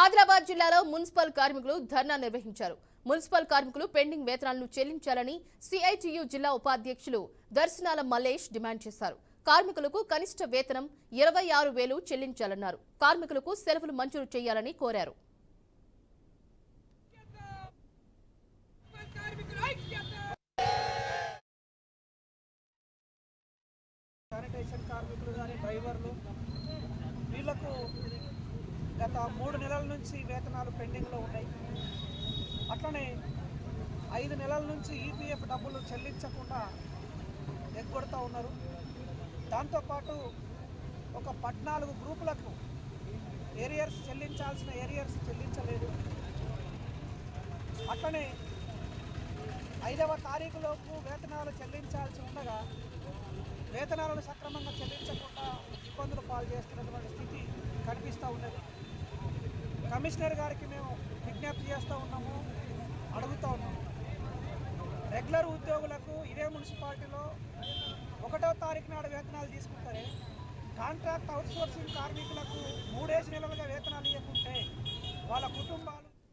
ఆదిలాబాద్ జిల్లాలో మున్సిపల్ కార్మికులు ధర్నా నిర్వహించారు. మున్సిపల్ కార్మికులు పెండింగ్ వేతనాలను చెల్లించాలని సిఐటియు జిల్లా ఉపాధ్యక్షులు దర్శనాల మల్లేష్ డిమాండ్ చేశారు. కార్మికులకు కనిష్ట వేతనం ఇరవై ఆరు వేలు చెల్లించాలన్నారు. కార్మికులకు సెలవులు మంజూరు చేయాలని కోరారు. శానిటేషన్ కార్మికులు కానీ డ్రైవర్లు వీళ్ళకు గత మూడు నెలల నుంచి వేతనాలు పెండింగ్లో ఉన్నాయి. అట్లనే ఐదు నెలల నుంచి ఈపీఎఫ్ డబ్బులు చెల్లించకుండా ఎగ్గొడుతూ ఉన్నారు. దాంతోపాటు ఒక పద్నాలుగు గ్రూపులకు ఏరియర్స్ చెల్లించాల్సిన ఏరియర్స్ చెల్లించలేదు. అట్లనే ఐదవ తారీఖులోపు వేతనాలు చెల్లించాల్సి ఉండగా వేతనాలను సక్రమంగా చెల్లించకుండా ఇబ్బందులు పాలు చేస్తున్నటువంటి స్థితి కనిపిస్తూ ఉన్నది. కమిషనర్ గారికి మేము విజ్ఞప్తి చేస్తూ ఉన్నాము అడుగుతూ ఉన్నాము. రెగ్యులర్ ఉద్యోగులకు ఇదే మున్సిపాలిటీలో ఒకటో తారీఖు నాడు వేతనాలు తీసుకుంటారే. కాంట్రాక్ట్ అవుట్సోర్సింగ్ కార్మికులకు మూడేసి నెలలుగా వేతనాలు ఇవ్వకుంటే